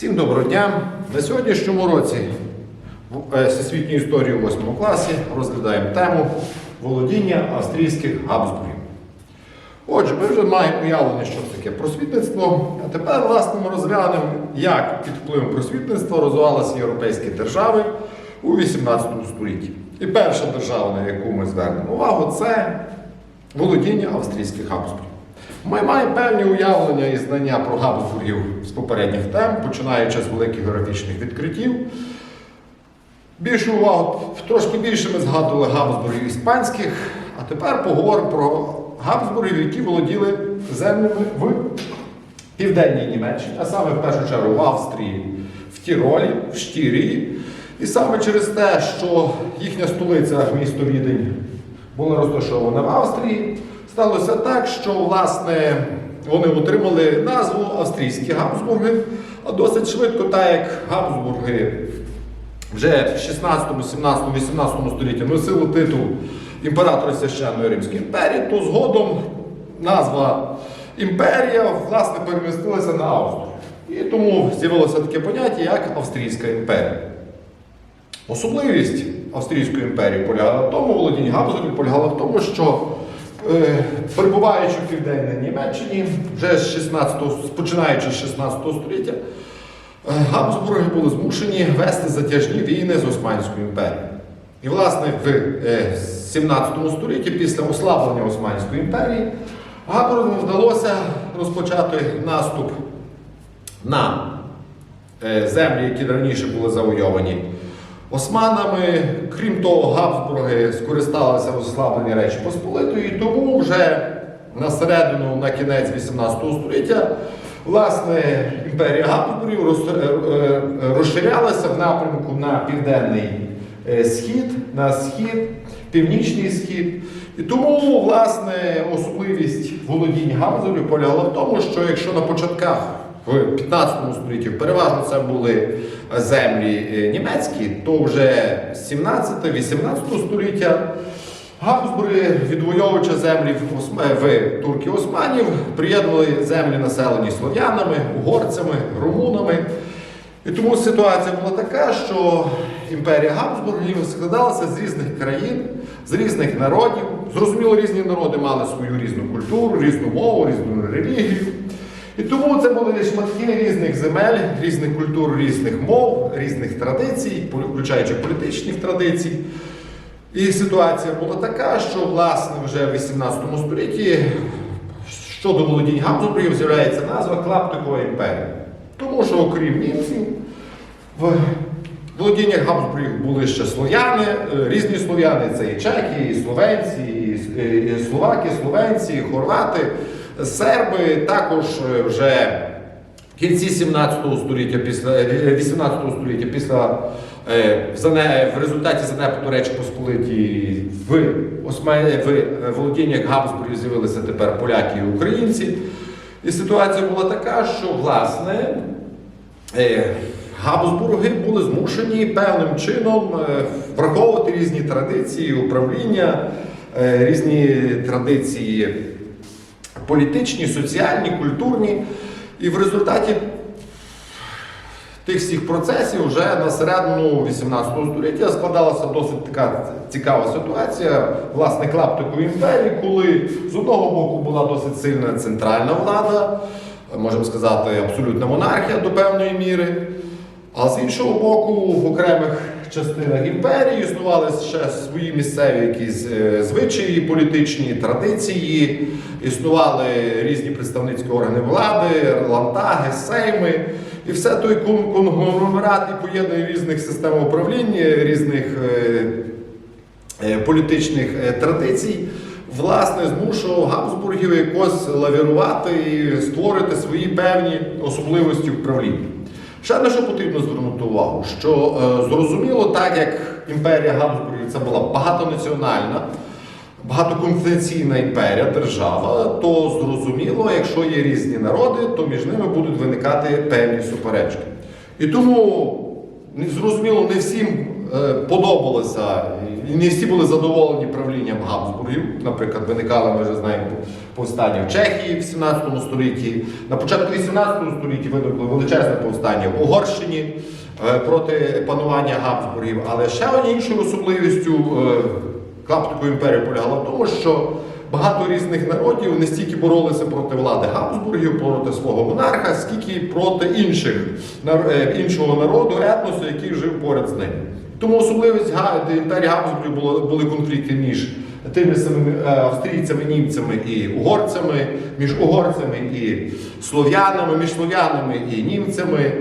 Всім доброго дня! На сьогоднішньому році в е, всесвітньої історії у 8 класі розглядаємо тему володіння австрійських Габсбургів. Отже, ми вже маємо уявлення, що таке просвітництво. А тепер, власне, ми розглянемо, як під впливом просвітництва розвивалися європейські держави у 18 столітті. І перша держава, на яку ми звернемо увагу, це володіння австрійських Габсбургів. Ми маємо певні уявлення і знання про Габсбургів з попередніх тем, починаючи з великих географічних відкриттів. Більшу увагу, трошки більше ми згадували Габсбургів іспанських, а тепер поговоримо про Габсбургів, які володіли землями в південній Німеччині, а саме в першу чергу в Австрії, в Тіролі, в Штірії. І саме через те, що їхня столиця, місто Відень, була розташована в Австрії, сталося так, що власне вони отримали назву австрійські Габсбурги, а досить швидко, так як Габсбурги вже в 16, 17, 18 столітті носили титул імператора Священної Римської імперії, то згодом назва імперія власне перемістилася на Австрію. І тому з'явилося таке поняття, як Австрійська імперія. Особливість Австрійської імперії полягала в тому, володіння Габсбургів полягала в тому, що перебуваючи в південній Німеччині, вже з 16, починаючи з 16 століття, е, Габсбурги були змушені вести затяжні війни з Османською імперією. І, власне, в е, 17 столітті, після ослаблення Османської імперії, Габсбургам вдалося розпочати наступ на е, землі, які раніше були завойовані османами. Крім того, Габсбурги скористалися в ослабленні Речі Посполитої, тому вже на середину, на кінець 18 століття, власне, імперія Габсбургів е, е, розширялася в напрямку на південний е, схід, на схід, північний схід. І тому, власне, особливість володінь Габсбургів полягала в тому, що якщо на початках в 15 столітті переважно це були землі е, німецькі, то вже 17-18 століття Габсбурги, відвоюючи землі в, Осма- в турків османів, приєднували землі населені слов'янами, угорцями, румунами. І тому ситуація була така, що імперія Габсбургів складалася з різних країн, з різних народів. Зрозуміло, різні народи мали свою різну культуру, різну мову, різну релігію. І тому це були шматки різних земель, різних культур, різних мов, різних традицій, включаючи політичних традицій. І ситуація була така, що власне вже в 18 столітті щодо володінь Габсбургів з'являється назва Клаптикова імперія. Тому що, окрім німців, в володіннях Габсбургів були ще слов'яни, е, різні слов'яни це і чеки, і словенці, і і словаки, словенці, і хорвати, серби, також е, вже в кінці 17 століття, після е, 18 століття, після е, в результаті занепаду Речі Посполиті в, в е, володіннях Габсбургів з'явилися тепер поляки і українці. І ситуація була така, що власне е, Габсбурги були змушені певним чином е, враховувати різні традиції управління, е, різні традиції політичні, соціальні, культурні. І в результаті тих всіх процесів вже на середину 18 століття складалася досить така цікава ситуація, власне, клаптику імперії, коли з одного боку була досить сильна центральна влада, можемо сказати, абсолютна монархія до певної міри. А з іншого боку, в окремих частинах імперії існували ще свої місцеві якісь е, звичаї, політичні традиції, існували різні представницькі органи влади, лантаги, сейми. І все той конгломерат і поєднання різних систем управління, різних е, е, політичних традицій, власне, змушував Габсбургів якось лавірувати і створити свої певні особливості управління. Ще на що потрібно звернути увагу, що е, зрозуміло, так як імперія Габсбургів це була багатонаціональна, багатоконфесійна імперія, держава, то зрозуміло, якщо є різні народи, то між ними будуть виникати певні суперечки. І тому зрозуміло, не всім е, подобалося, і не всі були задоволені правлінням Габсбургів. Наприклад, виникали, ми вже знаємо, повстання в Чехії в 17 столітті. На початку 18 століття виникло величезне повстання в Угорщині е, проти панування Габсбургів. Але ще іншою особливістю е, Клаптикової імперії полягала в тому, що багато різних народів не стільки боролися проти влади Габсбургів, проти свого монарха, скільки проти інших е, іншого народу, етносу, який жив поряд з ним. Тому особливість імперії Габсбургів були конфлікти між тими самими е, австрійцями, німцями і угорцями, між угорцями і слов'янами, між слов'янами і німцями.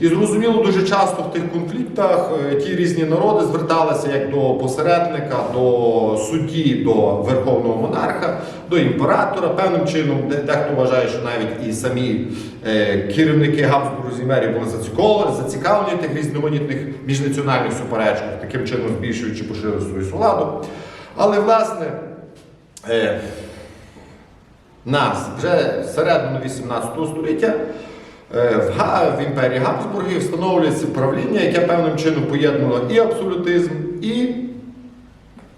І зрозуміло, дуже часто в тих конфліктах е, ті різні народи зверталися як до посередника, до судді, до верховного монарха, до імператора. Певним чином, дехто вважає, що навіть і самі е, керівники Габсбургу імперії були зацікавлені, тих різноманітних міжнаціональних суперечках, таким чином збільшуючи поширюючи свою владу. Але власне. Е, нас вже середину 18 століття е, в, Га- в імперії Габсбургів встановлюється правління, яке певним чином поєднувало і абсолютизм, і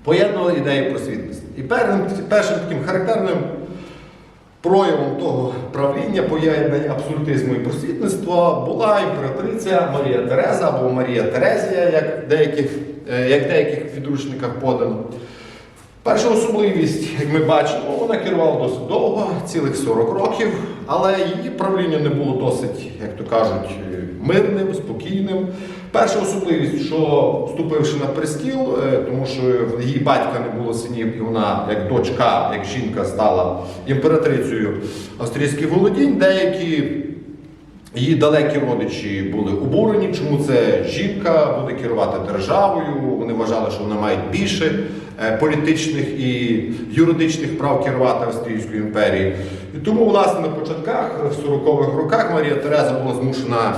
поєднувало ідеї просвітництва. І першим, першим таким характерним проявом того правління, поєднання абсолютизму і просвітництва була імператриця Марія Тереза або Марія Терезія, як в деяких, е, як деяких підручниках подано. Перша особливість, як ми бачимо, вона керувала досить довго, цілих 40 років, але її правління не було досить, як то кажуть, мирним, спокійним. Перша особливість, що вступивши на престіл, е, тому що в її батька не було синів, і вона, як дочка, як жінка, стала імператрицею австрійських володінь, деякі Її далекі родичі були обурені, чому це жінка буде керувати державою. Вони вважали, що вона має більше е, політичних і юридичних прав керувати Австрійською імперією. І тому, власне, на початках, в 40-х роках, Марія Тереза була змушена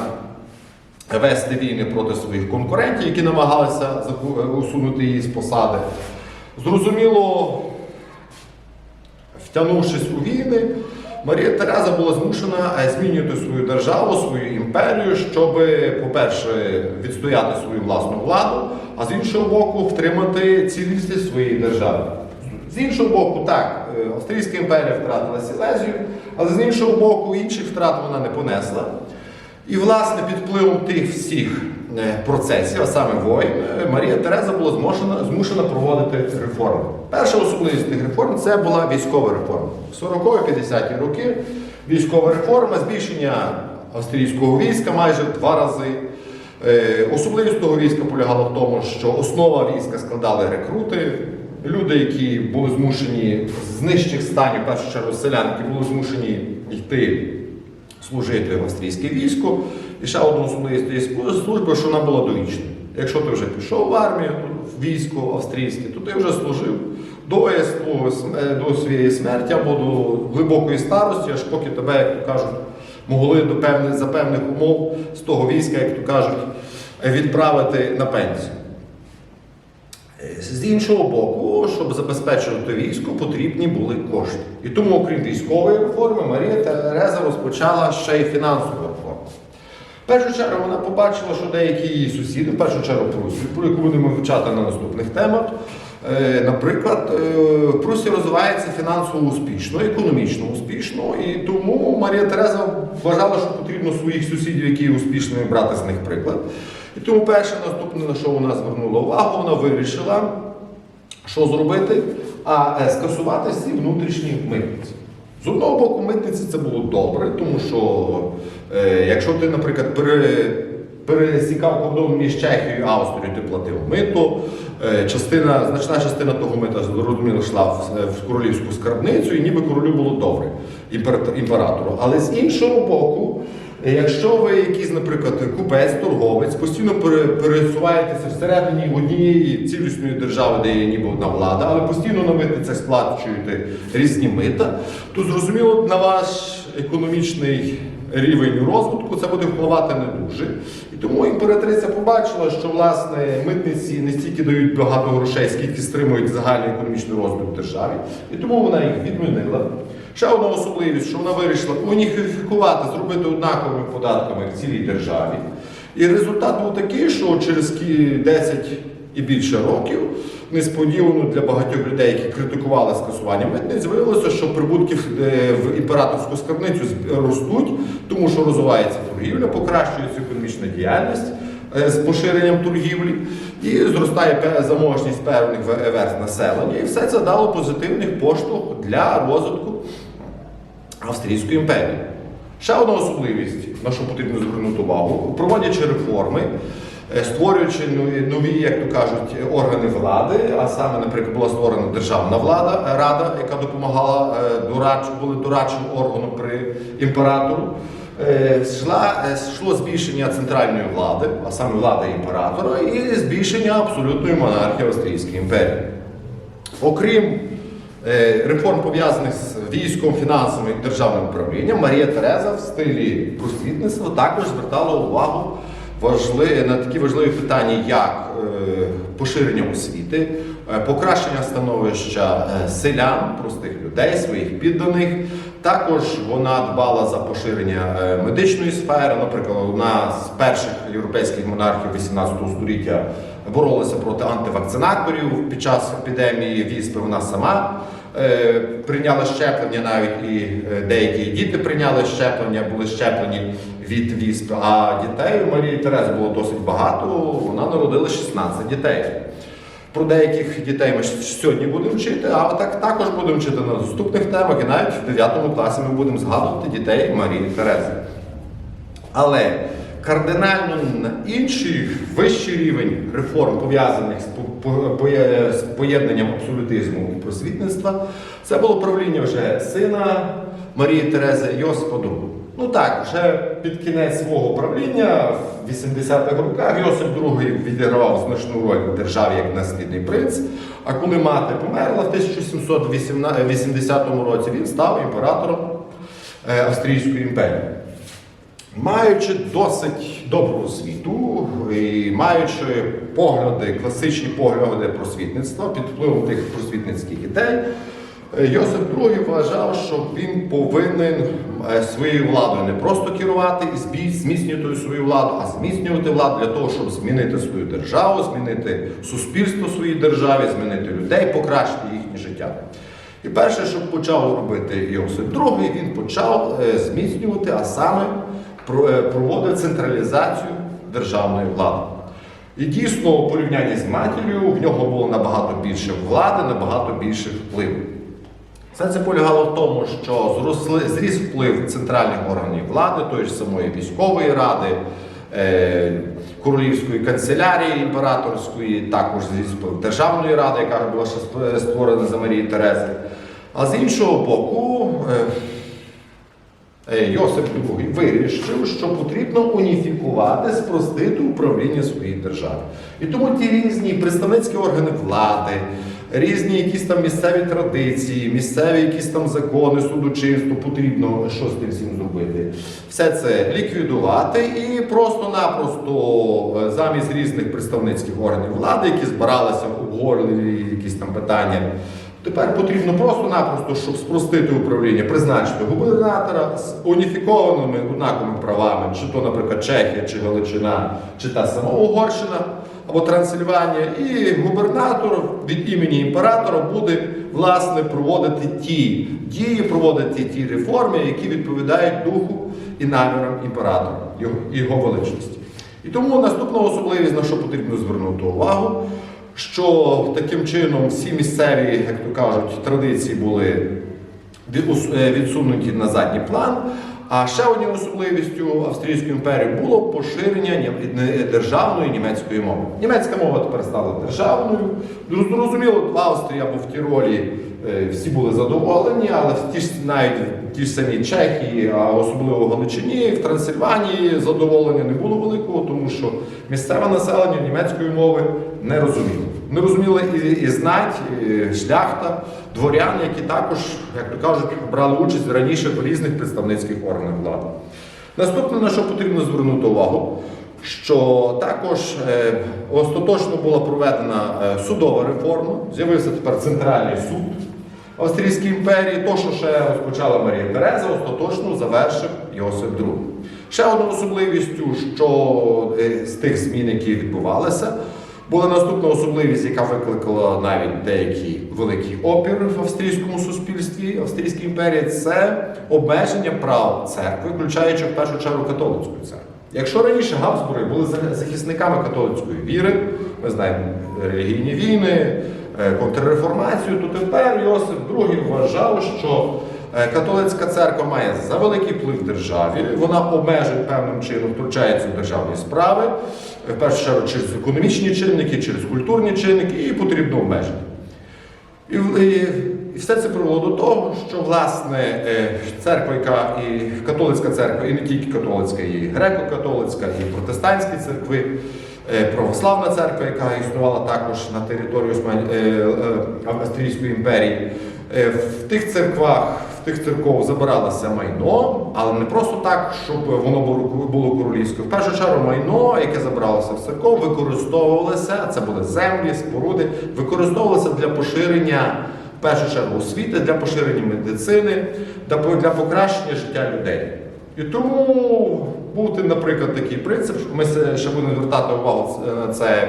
вести війни проти своїх конкурентів, які намагалися заху- усунути її з посади. Зрозуміло, Втягнувшись у війни, Марія Тереза була змушена е, змінювати свою державу, свою імперію, щоб, по-перше, відстояти свою власну владу, а з іншого боку, втримати цілісність своєї держави. З іншого боку, так, е, Австрійська імперія втратила Сілезію, але з іншого боку, інших втрат вона не понесла. І, власне, під впливом тих всіх процесів, а саме воїн, е, Марія Тереза була змушена, змушена проводити реформи. Перша особливість тих реформ це була військова реформа. В 40-50-ті роки військова реформа, збільшення австрійського війська майже в два рази. Е, Особливість того війська полягала в тому, що основа війська складали рекрути, люди, які були змушені з нижчих станів, першу чергу селян, які були змушені йти служити в австрійське військо. І ще цієї служби, що вона була довічною. Якщо ти вже пішов в армію, в військо австрійське, то ти вже служив до, до своєї смерті або до глибокої старості, аж поки тебе, як то кажуть, могли до певних, за певних умов з того війська, як то кажуть, відправити на пенсію. З іншого боку, щоб забезпечувати військо, потрібні були кошти. І тому, окрім військової реформи, Марія Тереза розпочала ще й фінансову реформу. В першу чергу вона побачила, що деякі її сусіди, в першу чергу Прусію, про яку будемо вивчати на наступних темах. е, Наприклад, е, Прусія розвивається фінансово успішно, економічно успішно, і тому Марія Тереза вважала, що потрібно своїх сусідів, які є брати з них приклад. І тому перше наступне, на що вона звернула увагу, вона вирішила, що зробити, а е, скасувати всі внутрішні митниці. З одного боку, митниці це було добре, тому що е, якщо ти, наприклад, пере, пересікав кордон між Чехією і Австрією, ти платив мито, е, частина, значна частина того мита, зрозуміло, йшла в, в королівську скарбницю, і ніби королю було добре імператор- імператору. Але з іншого боку, Якщо ви якийсь, наприклад, купець, торговець, постійно пересуваєтеся всередині однієї цілісної держави, де є ніби одна влада, але постійно на митницях сплачуєте різні мита, то зрозуміло на ваш економічний рівень розвитку це буде впливати не дуже. І тому імператриця побачила, що власне митниці не стільки дають багато грошей, скільки стримують загальний економічний розвиток держави, і тому вона їх відмінила. Ще одна особливість, що вона вирішила уніфікувати, зробити однаковими податками в цілій державі. І результат був такий, що через 10 і більше років, несподівано для багатьох людей, які критикували скасування митниць, виявилося, що прибутки в- е, імператорську скарбницю ростуть, тому що розвивається торгівля, покращується економічна діяльність е, з поширенням торгівлі і зростає заможність певних ве- верст населення. І все це дало позитивний поштовх для розвитку Австрійської імперії. Ще одна особливість, на що потрібно звернути увагу, проводячи реформи, е, створюючи нові, як то кажуть, органи влади, а саме, наприклад, була створена державна влада, рада, яка допомагала е, були дорадчим органом при імператору. Йшла, е, йшло збільшення центральної влади, а саме влади імператора, і збільшення абсолютної монархії Австрійської імперії. Окрім реформ пов'язаних з військом, фінансами і державним управлінням, Марія Тереза в стилі просвітництва також звертала увагу на такі важливі питання, як е, поширення освіти, е, покращення становища е, селян, простих людей, своїх підданих. Також вона дбала за поширення е, медичної сфери. Наприклад, одна з перших європейських монархів 18 століття боролася проти антивакцинаторів під час епідемії віспи. Вона сама е, прийняла щеплення, навіть і е, деякі діти прийняли щеплення, були щеплені від віспи. А дітей у Марії Терези було досить багато. Вона народила 16 дітей. Про деяких дітей ми сьогодні будемо вчити, а так також будемо вчити на наступних темах, і навіть в 9 класі ми будемо згадувати дітей Марії Терези. Але кардинально на інший вищий рівень реформ, пов'язаних з по- по- поє- з поєднанням абсолютизму і просвітництва, це було правління вже сина Марії Терези Йосипа II. Ну так, вже під кінець свого правління в 80-х роках Йосип II відігравав значну роль в державі як наслідний принц. А коли мати померла в 1780 році, він став імператором е, Австрійської імперії. Маючи досить добру освіту і маючи погляди, класичні погляди просвітництва під впливом тих просвітницьких ідей, Йосип II вважав, що він повинен е, своєю владою не просто керувати і зміцнювати свою владу, а зміцнювати владу для того, щоб змінити свою державу, змінити суспільство своїй державі, змінити людей, покращити їхнє життя. І перше, що почав робити Йосип II, він почав е, зміцнювати, а саме про- е, проводив централізацію державної влади. І дійсно, у порівнянні з матір'ю, в нього було набагато більше влади, набагато більше впливу. Все це полягало в тому, що зросли, зріс вплив центральних органів влади, тої ж самої військової ради, е, королівської канцелярії імператорської, також зріс вплив державної ради, яка була ще створена за Марії Терези. А з іншого боку, е, Е, Йосип II вирішив, що потрібно уніфікувати, спростити управління своєї держави. І тому ті різні представницькі органи влади, різні якісь там місцеві традиції, місцеві якісь там закони, судочинство, потрібно щось тим всім зробити. Все це ліквідувати і просто-напросто е, замість різних представницьких органів влади, які збиралися обговорювали якісь там питання. Тепер потрібно просто-напросто, щоб спростити управління, призначити губернатора з уніфікованими однаковими правами, чи то, наприклад, Чехія, чи Галичина, чи та сама Угорщина або Трансильванія. І губернатор від імені імператора буде власне проводити ті дії, проводити ті реформи, які відповідають духу і намірам імператора, його, його величності. І тому наступна особливість, на що потрібно звернути увагу, що таким чином всі місцеві, як то кажуть, традиції були е, відсунуті на задній план. А ще однією особливістю Австрійської імперії було поширення державної німецької мови. Німецька мова тепер стала державною. Зрозуміло, в Австрії або в Тіролі е, всі були задоволені, але ті ж навіть ті ж самі Чехії, а особливо в Галичині, в Трансильванії задоволення не було великого, тому що місцеве населення німецької мови не розуміло. Не розуміли і, і знать, і шляхта, дворяни, які також, як то кажуть, брали участь раніше в різних представницьких органах влади. Наступне, на що потрібно звернути увагу, що також е, остаточно була проведена е, судова реформа, з'явився тепер центральний суд Австрійській імперії. То, що ще розпочала Марія Тереза, остаточно завершив Йосип II. Ще одною особливістю, що е, з тих змін, які відбувалися, була наступна особливість, яка викликала навіть деякий великий опір в австрійському суспільстві, Австрійській імперії, це обмеження прав церкви, включаючи в першу чергу католицьку церкву. Якщо раніше Габсбурги були захисниками католицької віри, ми знаємо релігійні війни, е, контрреформацію, то тепер Йосип II вважав, що католицька церква має за великий вплив в державі, вона обмежує певним чином, втручається в державні справи, е, в першу чергу через економічні чинники, через культурні чинники, і потрібно обмежити. І, і, і все це привело до того, що власне е, церква, яка і католицька церква, і не тільки католицька, і греко-католицька, і протестантські церкви, е, православна церква, яка існувала також на території е, е, Австрійської імперії. Е, В тих церквах, в тих церков забиралося майно, але не просто так, щоб воно було- королівське. В першу чергу майно, яке забиралося в церков, використовувалося, це були землі, споруди, використовувалося для поширення в першу чергу освіти, для поширення медицини, для покращення життя людей. І тому бути, наприклад, такий принцип, що ми ще будемо звертати увагу на це,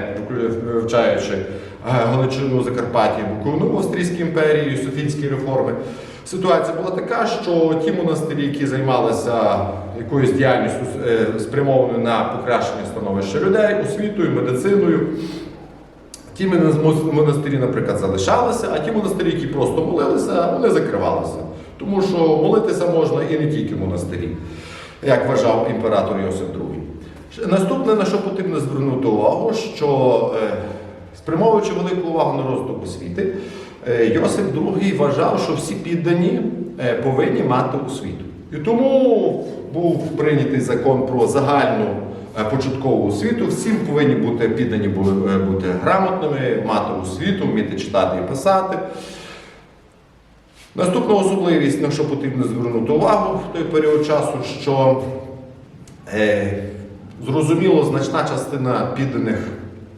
вивчаючи е, Галичину, Закарпаття, Буковину в Австрійській імперії, Софійські реформи. Ситуація була така, що ті монастирі, які займалися якоюсь діяльністю е, спрямованою на покращення становища людей, освітою, медициною, Ті монастирі, наприклад, залишалися, а ті монастирі, які просто молилися, вони закривалися. Тому що молитися можна і не тільки в монастирі, як вважав імператор Йосип II. Наступне, на що потрібно звернути увагу, що е, спрямовуючи велику увагу на розвиток освіти, Йосип II вважав, що всі піддані е, повинні мати освіту. І тому був прийнятий закон про загальну е, початкову освіту. Всім повинні бути піддані е, бути грамотними, мати освіту, вміти читати і писати. Наступна особливість, на що потрібно звернути увагу в той період часу, що е, зрозуміло, значна частина підданих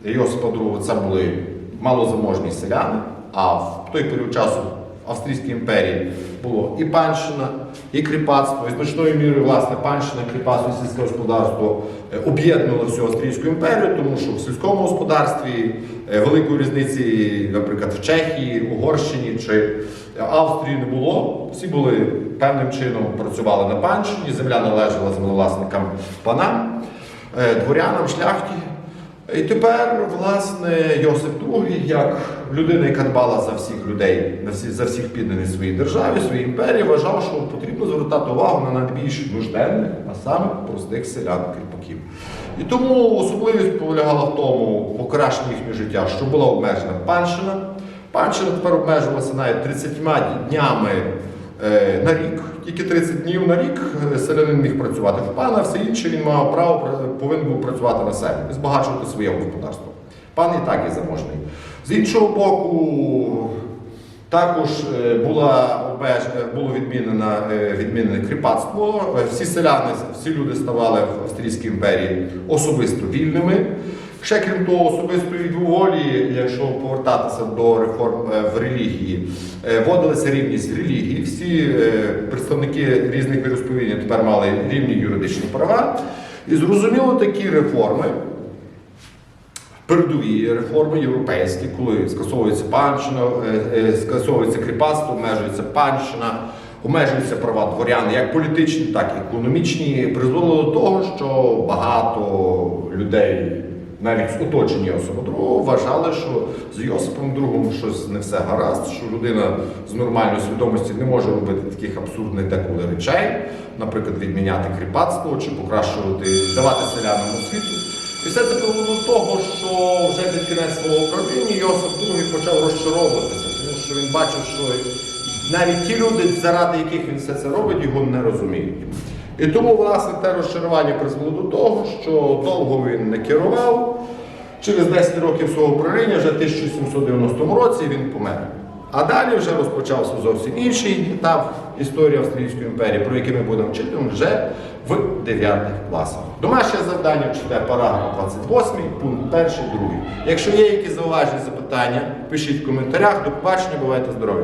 Йосипа II це були малозаможні селяни, а в той період часу в Австрійській імперії було і панщина, і кріпацтво, і значною мірою власне панщина, кріпацтво і сільське господарство е, об'єднували всю Австрійську імперію, тому що в сільському господарстві е, великої різниці, наприклад, в Чехії, Угорщині чи Австрії не було. Всі були певним чином працювали на панщині, земля належала землевласникам панам, е, дворянам, шляхті. І тепер, власне, Йосип II, як людина, яка дбала за всіх людей, за всіх підданих своїй державі, своїй імперії, вважав, що потрібно звертати увагу на найбільш нужденних, а саме простих селян кріпаків. І тому особливість полягала в тому покращенні їхнього життя, що була обмежена панщина. Панщина тепер обмежувалася навіть 30 днями на рік. Тільки 30 днів на рік е, селянин міг працювати в пана, все інше він мав право повинен був працювати на себе, і збагачувати своє господарство. Пан і так є заможний. З іншого боку, також е, була е, було відмінено, е, відмінене кріпацтво. Е, Всі селяни, всі люди ставали в Австрійській імперії особисто вільними. Ще крім того, особистої волі, якщо повертатися до реформ е, в релігії, е, вводилася рівність релігії. Всі е, представники різних віросповідань тепер мали рівні юридичні права. І зрозуміло такі реформи, передові реформи європейські, коли скасовується панщина, е, е, скасовується кріпацтво, обмежується панщина, обмежуються права дворян, як політичні, так і економічні, призвело до того, що багато людей. Навіть з оточення Йосипа II вважали, що з Йосипом II щось не все гаразд, що людина з нормальною свідомості не може робити таких абсурдних деколи речей, наприклад, відміняти кріпацтво чи покращувати, давати селянам освіту. І все це привело до того, що вже під кінець свого правління Йосип II почав розчаровуватися, тому що він бачив, що навіть ті люди, заради яких він все це робить, його не розуміють. І тому, власне, те розчарування призвело до того, що довго він не керував. Через 10 років свого правління, вже в 1790 році, він помер. А далі вже розпочався зовсім інший етап історії Австрійської імперії, про який ми будемо вчити вже в 9 класах. Домашнє завдання читає параграф 28, пункт 1, 2. Якщо є якісь зауваження, запитання, пишіть в коментарях. До побачення, бувайте здорові!